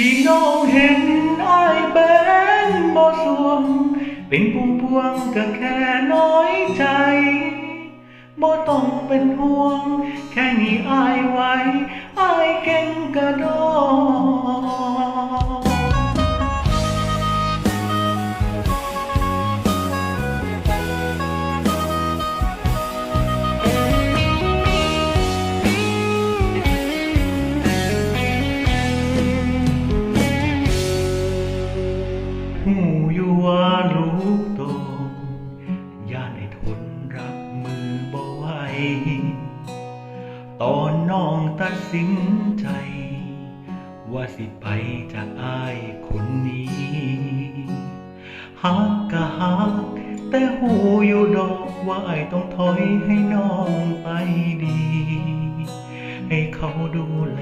ที่น้องเห็นอ้ายเป็นบ่สวง เป็นพวงพวงก็แค่น้อยใจบ่ต้องเป็นห่วง แค่นี้อายไว้อายเก่งกระโดด หูอยู่ว่าลูกโตย่านให้ทนรับมือบ่ไหวตอนน้องตัดสินใจ ว่าสิไปจากอายคนนี้หักก็หักแต่หูอยู่ดอกว่าไอายต้องถอยให้น้องไปดี ให้เขาดูแล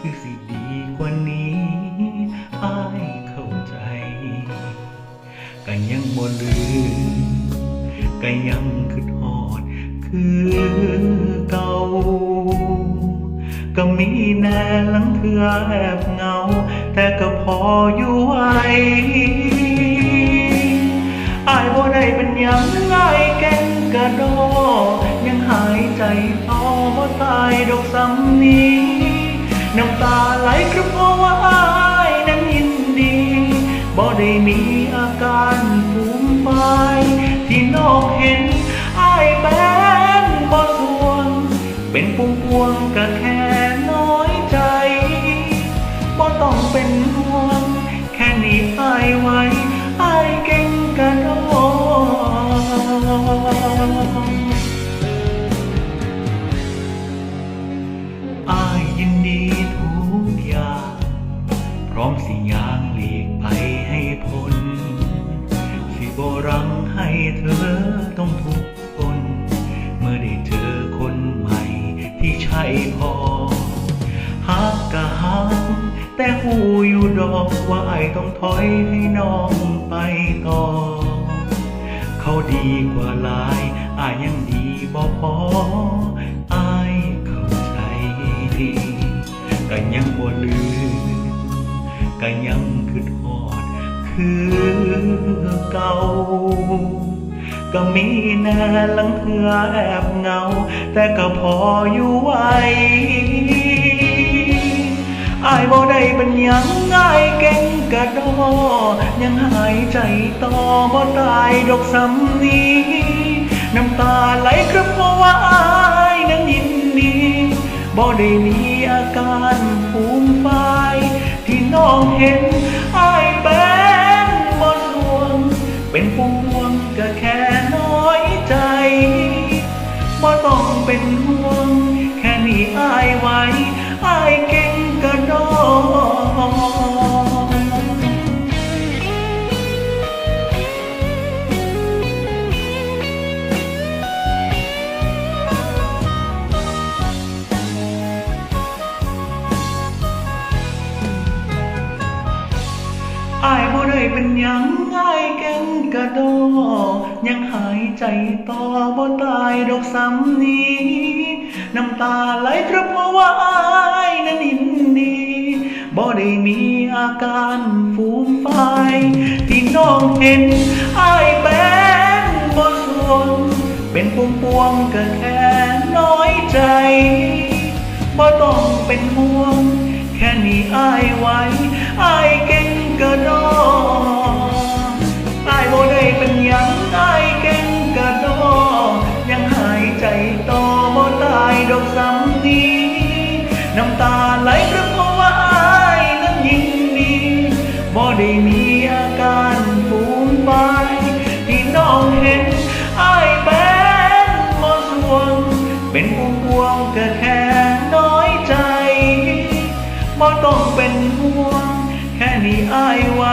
คือสิดีกว่านี้ ลืมก็ยังคือทอด คือเก่า ก็มีแน่ลังเทือแอบเงา แต่ก็พออยู่ไหว ป็นพวงพวงก็แค่น้อยใจบ่ต้องเป็นห่วง แค่นี้อายไว้อายเก่งกระโดดอายยินดีทุกอย่าง พร้อมสิยางหลีกไปให้พ้น สิบรังให้เธอต้องทุกข์ทนเมื่อได้เจอ พอฮักกะหักแต่หูอยู่ดอกว่าไอต้องถอยให้น้องไปต่อ เขาดีกว่าหลายอายยังดีบ่พออายเข้าใจดีก็ยังบ่ลืมก็ยังคือทอดคือเก่า ก็มีแน่ลังเทือแอบเหงา แต่ก็พออยู่ไหวอายบ่ได้เป็นยังง่ายเก่งกระโดยังหายใจต่อบ่ตายดอกสำนี้ น้ำตาไหลกระเพราะว่าอายนั้นยินดีบ่ได้มีอาการภูมิไฟที่น้องเห็นอายเป็นบ่สวงเป็นพ เป็นห่วง แค่นี้อายไว้อายเก่งกระโดดอ เป็นยังง่ายเก่งกระโดดยังหายใจต่อบ่ตายดอกสำนี้ น้ำตาไหลกระเพราะว่าอายนั้นอินดีบ่ได้มีอาการฟูมไฟที่น้องเห็นอายเป็นบ่สวงเป็นพวงพวงก็แค่น้อยใจบ่ต้องเป็นห่วง แค่นี้อายไว้อายเก่งกระโดด เป็นยังอายเก่งกระโดยังหายใจต่อบ่ตายดอกสำนี้ น้ำตาไหลกระเพราะว่าอายนั้นยินดีบ่ได้มีอาการฟูมไฟที่น้องเห็นอายเป็นบ่สวง เป็นพวงพวงก็แค่น้อยใจบ่ต้องเป็นห่วง แค่นี้อายไว